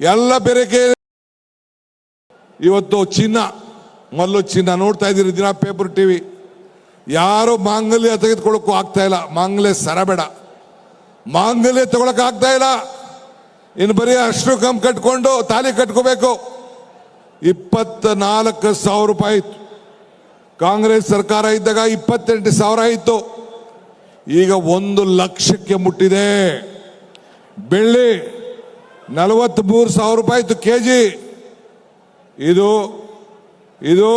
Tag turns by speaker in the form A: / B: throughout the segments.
A: ಎಲ್ಲ ಬೆರಕೆ ಇವತ್ತು ಚಿನ್ನ, ಮೊದಲು ಚಿನ್ನ ನೋಡ್ತಾ ಇದ್ದೀರಿ, ದಿನ ಪೇಪರ್ ಟಿವಿ ಯಾರು ಮಾಂಗಲ್ಯ ತೆಗೆದುಕೊಳ್ಳೋಕ್ಕೂ ಆಗ್ತಾ ಇಲ್ಲ. ಮಾಂಗಲ್ಯ ಸರಬೇಡ. ಮಾಂಗಲ್ಯ ತಗೊಳಕ್ ಆಗ್ತಾ ಇಲ್ಲ. ಇನ್ನು ಬರೀ ಅಷ್ಟು ಕಮ್ ಕಟ್ಕೊಂಡು ತಾಲಿ ಕಟ್ಕೋಬೇಕು. ಇಪ್ಪತ್ತ ನಾಲ್ಕು ಸಾವಿರ ರೂಪಾಯಿ ಇತ್ತು ಕಾಂಗ್ರೆಸ್ ಸರ್ಕಾರ ಇದ್ದಾಗ ಇಪ್ಪತ್ತೆಂಟು ಸಾವಿರ ಇತ್ತು ಈಗ ಒಂದು ಲಕ್ಷಕ್ಕೆ ಮುಟ್ಟಿದೆ. ಬೆಳ್ಳಿ ನಲವತ್ತ್ಮೂರು ಸಾವಿರ ರೂಪಾಯಿ ಇತ್ತು ಕೆ ಜಿ ಇದು ಇದು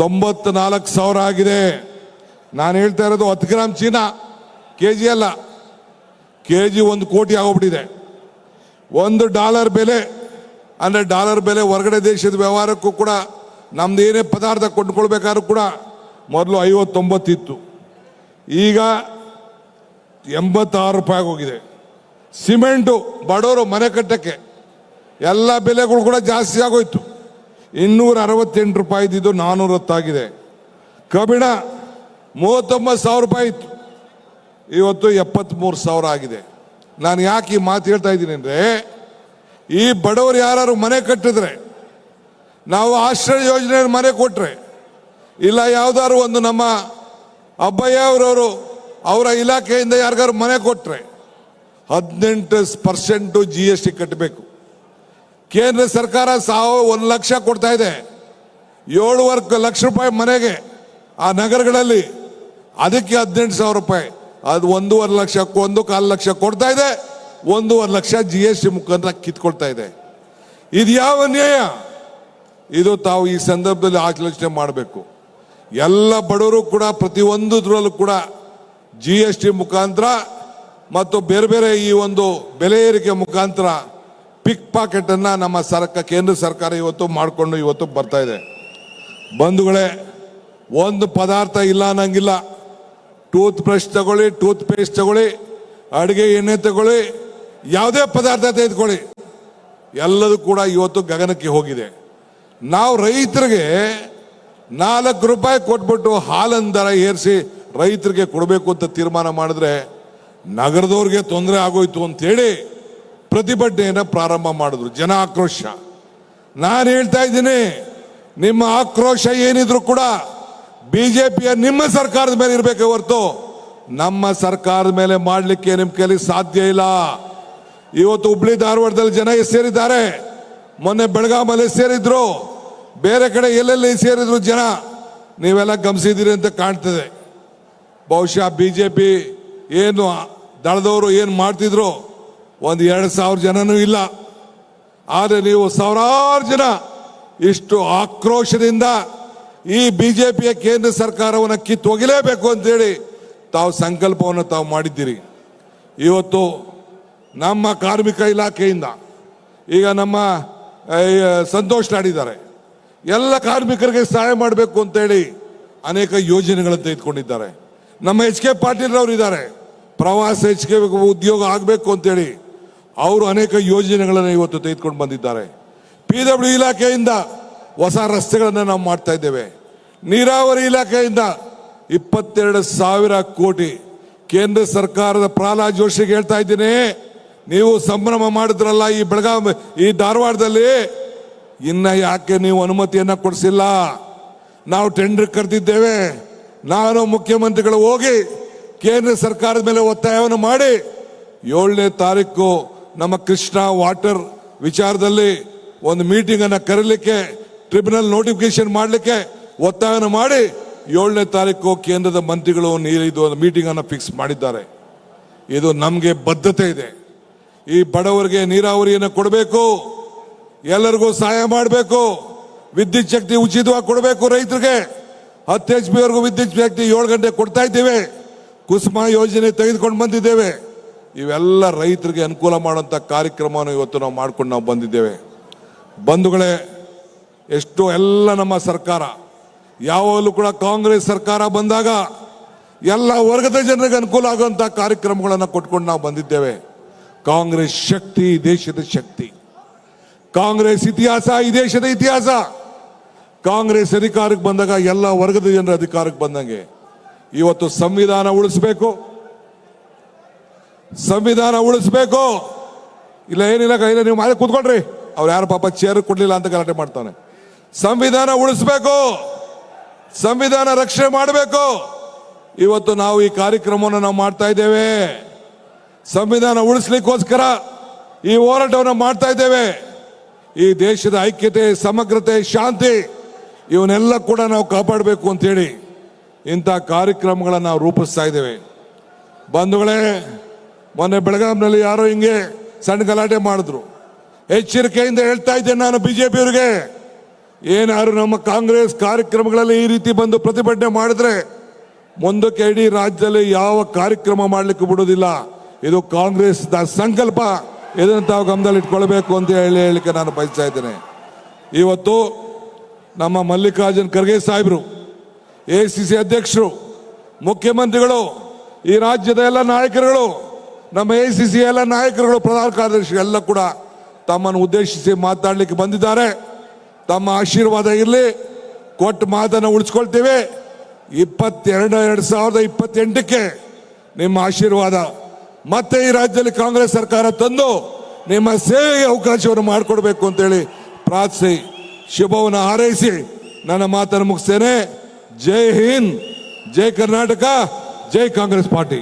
A: ತೊಂಬತ್ನಾಲ್ಕು ಸಾವಿರ ಆಗಿದೆ. ನಾನು ಹೇಳ್ತಾ ಇರೋದು ಹತ್ತು ಗ್ರಾಮ್ ಚೀನಾ ಕೆ ಜಿ ಅಲ್ಲ. ಕೆ ಜಿ ಒಂದು ಕೋಟಿ ಆಗೋಗ್ಬಿಟ್ಟಿದೆ. ಒಂದು ಡಾಲರ್ ಬೆಲೆ, ಅಂದರೆ ಡಾಲರ್ ಬೆಲೆ ಹೊರಗಡೆ ದೇಶದ ವ್ಯವಹಾರಕ್ಕೂ ಕೂಡ ನಮ್ದು ಏನೇ ಪದಾರ್ಥ ಕೊಂಡ್ಕೊಳ್ಬೇಕಾದ್ರೂ ಕೂಡ ಮೊದಲು ಐವತ್ತೊಂಬತ್ತಿತ್ತು ಈಗ ಎಂಬತ್ತಾರು ರೂಪಾಯಿ ಹೋಗಿದೆ ಸಿಮೆಂಟು ಬಡವರು ಮನೆ ಕಟ್ಟಕ್ಕೆ ಎಲ್ಲ ಬೆಲೆಗಳು ಕೂಡ ಜಾಸ್ತಿ ಆಗೋಯ್ತು. ಇನ್ನೂರ ಅರವತ್ತೆಂಟು ರೂಪಾಯಿ ಇದ್ದಿದ್ದು ನಾನ್ನೂರ ಹತ್ತಾಗಿದೆ ಕಬ್ಬಿಣ ಮೂವತ್ತೊಂಬತ್ತು ಸಾವಿರ ರೂಪಾಯಿ ಇತ್ತು. ಇವತ್ತು ಎಪ್ಪತ್ತ್ಮೂರು ಸಾವಿರ ಆಗಿದೆ. ನಾನು ಯಾಕೆ ಈ ಮಾತು ಹೇಳ್ತಾ ಇದ್ದೀನಿ ಅಂದರೆ, ಈ ಬಡವರು ಯಾರು ಮನೆ ಕಟ್ಟಿದ್ರೆ, ನಾವು ಆಶ್ರಯ ಯೋಜನೆ ಮನೆ ಕೊಟ್ಟರೆ ಇಲ್ಲ ಯಾವುದಾದ್ರು ಒಂದು ನಮ್ಮ ಅಬ್ಬಯ್ಯ ಅವರವರು ಅವರ ಇಲಾಖೆಯಿಂದ ಯಾರಿಗಾರು ಮನೆ ಕೊಟ್ರೆ ಹದಿನೆಂಟು ಪರ್ಸೆಂಟು ಜಿ ಎಸ್ ಟಿ ಕಟ್ಟಬೇಕು. ಕೇಂದ್ರ ಸರ್ಕಾರ ಸಾವು ಒಂದು ಲಕ್ಷ ಕೊಡ್ತಾ ಇದೆ. ಏಳುವರೆ ಲಕ್ಷ ರೂಪಾಯಿ ಮನೆಗೆ ಆ ನಗರಗಳಲ್ಲಿ. ಅದಕ್ಕೆ ಹದಿನೆಂಟು ಸಾವಿರ ರೂಪಾಯಿ. ಅದು ಒಂದೂವರೆ ಲಕ್ಷ, ಒಂದು ಕಾಲು ಲಕ್ಷ ಕೊಡ್ತಾ ಇದೆ. ಒಂದೂವರೆ ಲಕ್ಷ ಜಿ ಎಸ್ ಟಿ ಮುಖಾಂತರ ಕಿತ್ಕೊಳ್ತಾ ಇದೆ. ಇದು ಯಾವ ನ್ಯಾಯ? ಇದು ತಾವು ಈ ಸಂದರ್ಭದಲ್ಲಿ ಆಲೋಚನೆ ಮಾಡಬೇಕು. ಎಲ್ಲ ಬಡವರು ಕೂಡ ಪ್ರತಿಯೊಂದರಲ್ಲೂ ಕೂಡ ಜಿ ಎಸ್ ಟಿ ಮುಖಾಂತರ ಮತ್ತು ಬೇರೆ ಬೇರೆ ಈ ಒಂದು ಬೆಲೆ ಏರಿಕೆ ಮುಖಾಂತರ ಪಿಕ್ ಪಾಕೆಟ್ ಅನ್ನ ನಮ್ಮ ಸರ್ಕಾರ ಕೇಂದ್ರ ಸರ್ಕಾರ ಇವತ್ತು ಮಾಡಿಕೊಂಡು ಇವತ್ತು ಬರ್ತಾ ಇದೆ. ಬಂಧುಗಳೇ, ಒಂದು ಪದಾರ್ಥ ಇಲ್ಲ ಅನ್ನಂಗಿಲ್ಲ. ಟೂತ್ ಬ್ರಷ್ ತಗೊಳ್ಳಿ ಟೂತ್ ಪೇಸ್ಟ್ ತಗೊಳ್ಳಿ, ಅಡುಗೆ ಎಣ್ಣೆ ತಗೊಳ್ಳಿ, ಯಾವುದೇ ಪದಾರ್ಥ ತೆಗೆದುಕೊಳ್ಳಿ. ಎಲ್ಲದೂ ಕೂಡ ಇವತ್ತು ಗಗನಕ್ಕೆ ಹೋಗಿದೆ. ನಾವು ರೈತರಿಗೆ ನಾಲ್ಕು ರೂಪಾಯಿ ಕೊಟ್ಬಿಟ್ಟು ಹಾಲನ್ನು ದರ ಏರಿಸಿ ರೈತರಿಗೆ ಕೊಡಬೇಕು ಅಂತ ತೀರ್ಮಾನ ಮಾಡಿದ್ರೆ ನಗರದವ್ರಿಗೆ ತೊಂದರೆ ಆಗೋಯ್ತು ಅಂತೇಳಿ ಪ್ರತಿಭಟನೆಯನ್ನು ಪ್ರಾರಂಭ ಮಾಡಿದ್ರು. ಜನ ಆಕ್ರೋಶ. ನಾನು ಹೇಳ್ತಾ ಇದ್ದೀನಿ, ನಿಮ್ಮ ಆಕ್ರೋಶ ಏನಿದ್ರು ಕೂಡ ಬಿಜೆಪಿಯ ನಿಮ್ಮ ಸರ್ಕಾರದ ಮೇಲೆ ಇರಬೇಕೆ ಹೊರತು ನಮ್ಮ ಸರ್ಕಾರದ ಮೇಲೆ ಮಾಡಲಿಕ್ಕೆ ನಿಮ್ಮ ಕೈಲಿ ಸಾಧ್ಯ ಇಲ್ಲ. ಇವತ್ತು ಹುಬ್ಳಿ ಧಾರವಾಡದಲ್ಲಿ ಜನ ಸೇರಿದ್ದಾರೆ? ಮೊನ್ನೆ ಬೆಳಗಾಮಲ್ಲಿ ಸೇರಿದ್ರು? ಬೇರೆ ಕಡೆ ಎಲ್ಲೆಲ್ಲಿ ಸೇರಿದ್ರು ಜನ? ನೀವೆಲ್ಲ ಗಮನಿಸಿದ್ದೀರಿ ಅಂತ ಕಾಣ್ತದೆ. ಬಹುಶಃ ಬಿ ಜೆ ಪಿ ಏನು ದಳದವರು ಏನು ಮಾಡ್ತಿದ್ರು? ಒಂದು ಎರಡು ಸಾವಿರ ಜನನೂ ಇಲ್ಲ. ಆದರೆ ನೀವು ಸಾವಿರಾರು ಜನ ಇಷ್ಟು ಆಕ್ರೋಶದಿಂದ ಈ ಬಿಜೆಪಿಯ ಕೇಂದ್ರ ಸರ್ಕಾರವನ್ನು ಕಿತ್ತೊಗಿಲೇಬೇಕು ಅಂತೇಳಿ ತಾವು ಸಂಕಲ್ಪವನ್ನು ತಾವು ಮಾಡಿದ್ದೀರಿ. ಇವತ್ತು ನಮ್ಮ ಕಾರ್ಮಿಕ ಇಲಾಖೆಯಿಂದ ಈಗ ನಮ್ಮ ಸಂತೋಷ್ ನಾಡಿದ್ದಾರೆ. ಎಲ್ಲ ಕಾರ್ಮಿಕರಿಗೆ ಸಹಾಯ ಮಾಡಬೇಕು ಅಂತೇಳಿ ಅನೇಕ ಯೋಜನೆಗಳನ್ನು ತೆಗೆದುಕೊಂಡಿದ್ದಾರೆ. ನಮ್ಮ ಎಚ್ ಕೆ ಪಾಟೀಲ್ ಇದ್ದಾರೆ. ಪ್ರವಾಸ ಹೆಚ್ಚಿಗೆ ಉದ್ಯೋಗ ಆಗಬೇಕು ಅಂತೇಳಿ ಅವರು ಅನೇಕ ಯೋಜನೆಗಳನ್ನು ಇವತ್ತು ತೆಗೆದುಕೊಂಡು ಬಂದಿದ್ದಾರೆ. ಪಿ ಡಬ್ಲ್ಯೂ ಇಲಾಖೆಯಿಂದ ಹೊಸ ರಸ್ತೆಗಳನ್ನು ನಾವು ಮಾಡ್ತಾ ಇದ್ದೇವೆ. ನೀರಾವರಿ ಇಲಾಖೆಯಿಂದ ಇಪ್ಪತ್ತೆರಡು ಸಾವಿರ ಕೋಟಿ ಕೇಂದ್ರ ಸರ್ಕಾರದ ಪ್ರಹ್ಲಾದ್ ಜೋಶಿಗೆ ಹೇಳ್ತಾ ಇದ್ದೀನಿ. ನೀವು ಸಂಭ್ರಮ ಮಾಡಿದ್ರಲ್ಲ ಈ ಬೆಳಗಾವಿ, ಈ ಧಾರವಾಡದಲ್ಲಿ? ಇನ್ನ ಯಾಕೆ ನೀವು ಅನುಮತಿಯನ್ನ ಕೊಡಿಸಿಲ್ಲ? ನಾವು ಟೆಂಡರ್ ಕರೆದಿದ್ದೇವೆ. ನಾನು ಮುಖ್ಯಮಂತ್ರಿಗಳು ಹೋಗಿ ಕೇಂದ್ರ ಸರ್ಕಾರದ ಮೇಲೆ ಒತ್ತಾಯವನ್ನು ಮಾಡಿ ಏಳನೇ ತಾರೀಕು ನಮ್ಮ ಕೃಷ್ಣ ವಾಟರ್ ವಿಚಾರದಲ್ಲಿ ಒಂದು ಮೀಟಿಂಗ್ ಅನ್ನ ಕರೀಲಿಕ್ಕೆ ಟ್ರಿಬ್ಯುನಲ್ ನೋಟಿಫಿಕೇಶನ್ ಮಾಡಲಿಕ್ಕೆ ಒತ್ತಾಯವನ್ನು ಮಾಡಿ ಏಳನೇ ತಾರೀಕು ಕೇಂದ್ರದ ಮಂತ್ರಿಗಳು ನೀರಿದು ಒಂದು ಮೀಟಿಂಗ್ ಅನ್ನು ಫಿಕ್ಸ್ ಮಾಡಿದ್ದಾರೆ. ಇದು ನಮಗೆ ಬದ್ಧತೆ ಇದೆ. ಈ ಬಡವರಿಗೆ ನೀರಾವರಿಯನ್ನು ಕೊಡಬೇಕು, ಎಲ್ಲರಿಗೂ ಸಹಾಯ ಮಾಡಬೇಕು, ವಿದ್ಯುತ್ ಶಕ್ತಿ ಉಚಿತವಾಗಿ ಕೊಡಬೇಕು ರೈತರಿಗೆ. ಹತ್ತು ಎಚ್ ಪಿ ವರೆಗೂ ವಿದ್ಯುತ್ ಶಕ್ತಿ ಏಳು ಗಂಟೆ ಕೊಡ್ತಾ ಇದ್ದೇವೆ. ಕುಸುಮ ಯೋಜನೆ ತೆಗೆದುಕೊಂಡು ಬಂದಿದ್ದೇವೆ. ಇವೆಲ್ಲ ರೈತರಿಗೆ ಅನುಕೂಲ ಮಾಡುವಂಥ ಕಾರ್ಯಕ್ರಮವನ್ನು ಇವತ್ತು ನಾವು ಮಾಡ್ಕೊಂಡು ನಾವು ಬಂದಿದ್ದೇವೆ. ಬಂಧುಗಳೇ, ಎಷ್ಟು ಎಲ್ಲ ನಮ್ಮ ಸರ್ಕಾರ, ಯಾವಾಗಲೂ ಕೂಡ ಕಾಂಗ್ರೆಸ್ ಸರ್ಕಾರ ಬಂದಾಗ ಎಲ್ಲ ವರ್ಗದ ಜನರಿಗೆ ಅನುಕೂಲ ಆಗುವಂಥ ಕಾರ್ಯಕ್ರಮಗಳನ್ನು ಕೊಟ್ಕೊಂಡು ನಾವು ಬಂದಿದ್ದೇವೆ. ಕಾಂಗ್ರೆಸ್ ಶಕ್ತಿ, ದೇಶದ ಶಕ್ತಿ. ಕಾಂಗ್ರೆಸ್ ಇತಿಹಾಸ, ಈ ದೇಶದ ಇತಿಹಾಸ. ಕಾಂಗ್ರೆಸ್ ಅಧಿಕಾರಕ್ಕೆ ಬಂದಾಗ ಎಲ್ಲ ವರ್ಗದ ಜನರ ಅಧಿಕಾರಕ್ಕೆ ಬಂದಂಗೆ ಇವತ್ತು ಸಂವಿಧಾನ ಉಳಿಸ್ಬೇಕು. ಸಂವಿಧಾನ ಉಳಿಸ್ಬೇಕು. ಇಲ್ಲ, ಏನಿಲ್ಲ ಇಲ್ಲ, ನೀವು ಮಾಡಿ ಕೂತ್ಕೊಳ್ರಿ. ಅವ್ರು ಯಾರು ಪಾಪ ಚೇರ್ ಕೊಡ್ಲಿಲ್ಲ ಅಂತ ಗಲಾಟೆ ಮಾಡ್ತಾನೆ ಸಂವಿಧಾನ ಉಳಿಸ್ಬೇಕು. ಸಂವಿಧಾನ ರಕ್ಷಣೆ ಮಾಡಬೇಕು. ಇವತ್ತು ನಾವು ಈ ಕಾರ್ಯಕ್ರಮವನ್ನು ನಾವು ಮಾಡ್ತಾ ಇದ್ದೇವೆ. ಸಂವಿಧಾನ ಉಳಿಸ್ಲಿಕ್ಕೋಸ್ಕರ ಈ ಹೋರಾಟವನ್ನು ಮಾಡ್ತಾ ಇದ್ದೇವೆ. ಈ ದೇಶದ ಐಕ್ಯತೆ, ಸಮಗ್ರತೆ, ಶಾಂತಿ, ಇವನ್ನೆಲ್ಲ ಕೂಡ ನಾವು ಕಾಪಾಡಬೇಕು ಅಂತೇಳಿ. ಇಂಥ ಕಾರ್ಯಕ್ರಮಗಳನ್ನು ನಾವು ರೂಪಿಸ್ತಾ ಇದ್ದೇವೆ. ಬಂಧುಗಳೇ, ಮೊನ್ನೆ ಬೆಳಗಾಂನಲ್ಲಿ ಯಾರೋ ಹಿಂಗೆ ಸಣ್ಣ ಗಲಾಟೆ ಮಾಡಿದ್ರು. ಎಚ್ಚರಿಕೆಯಿಂದ ಹೇಳ್ತಾ ಇದ್ದೇನೆ ನಾನು ಬಿಜೆಪಿಯವರಿಗೆ. ಏನಾದ್ರು ನಮ್ಮ ಕಾಂಗ್ರೆಸ್ ಕಾರ್ಯಕ್ರಮಗಳಲ್ಲಿ ಈ ರೀತಿ ಬಂದು ಪ್ರತಿಭಟನೆ ಮಾಡಿದ್ರೆ ಮುಂದಕ್ಕೆ ಇಡೀ ರಾಜ್ಯದಲ್ಲಿ ಯಾವ ಕಾರ್ಯಕ್ರಮ ಮಾಡಲಿಕ್ಕೆ ಬಿಡೋದಿಲ್ಲ ಇದು ಕಾಂಗ್ರೆಸ್ ಸಂಕಲ್ಪ. ಇದನ್ನು ತಾವು ಗಮನದಲ್ಲಿ ಇಟ್ಕೊಳ್ಬೇಕು ಅಂತ ಹೇಳಿ ಹೇಳಿಕೆ ನಾನು ಬಯಸ್ತಾ ಇದ್ದೇನೆ. ಇವತ್ತು ನಮ್ಮ ಮಲ್ಲಿಕಾರ್ಜುನ್ ಖರ್ಗೆ ಸಾಹೇಬರು ಎ ಸಿ ಸಿ ಅಧ್ಯಕ್ಷರು, ಮುಖ್ಯಮಂತ್ರಿಗಳು, ಈ ರಾಜ್ಯದ ಎಲ್ಲ ನಾಯಕರುಗಳು, ನಮ್ಮ ಎ ಸಿ ಸಿ ಎಲ್ಲ ನಾಯಕರುಗಳು, ಪ್ರಧಾನ ಕಾರ್ಯದರ್ಶಿ ಎಲ್ಲ ಕೂಡ ತಮ್ಮನ್ನು ಉದ್ದೇಶಿಸಿ ಮಾತಾಡಲಿಕ್ಕೆ ಬಂದಿದ್ದಾರೆ. ತಮ್ಮ ಆಶೀರ್ವಾದ ಇರಲಿ. ಕೊಟ್ಟು ಮಾತನ್ನು ಉಳಿಸ್ಕೊಳ್ತೇವೆ. ಇಪ್ಪತ್ತೆರಡು, ಎರಡು ಸಾವಿರದ ಇಪ್ಪತ್ತೆಂಟಕ್ಕೆ ನಿಮ್ಮ ಆಶೀರ್ವಾದ. ಮತ್ತೆ ಈ ರಾಜ್ಯದಲ್ಲಿ ಕಾಂಗ್ರೆಸ್ ಸರ್ಕಾರ ತಂದು ನಿಮ್ಮ ಸೇವೆಗೆ ಅವಕಾಶವನ್ನು ಮಾಡಿಕೊಡ್ಬೇಕು ಅಂತೇಳಿ ಪ್ರಾರ್ಥಿಸಿ, ಶುಭವನ್ನು ಹಾರೈಸಿ, ನನ್ನ ಮಾತನ್ನು ಮುಗಿಸ್ತೇನೆ. ಜೈ ಹಿಂದ್ ಜೈ ಕರ್ನಾಟಕ ಜೈ ಕಾಂಗ್ರೆಸ್ ಪಾರ್ಟಿ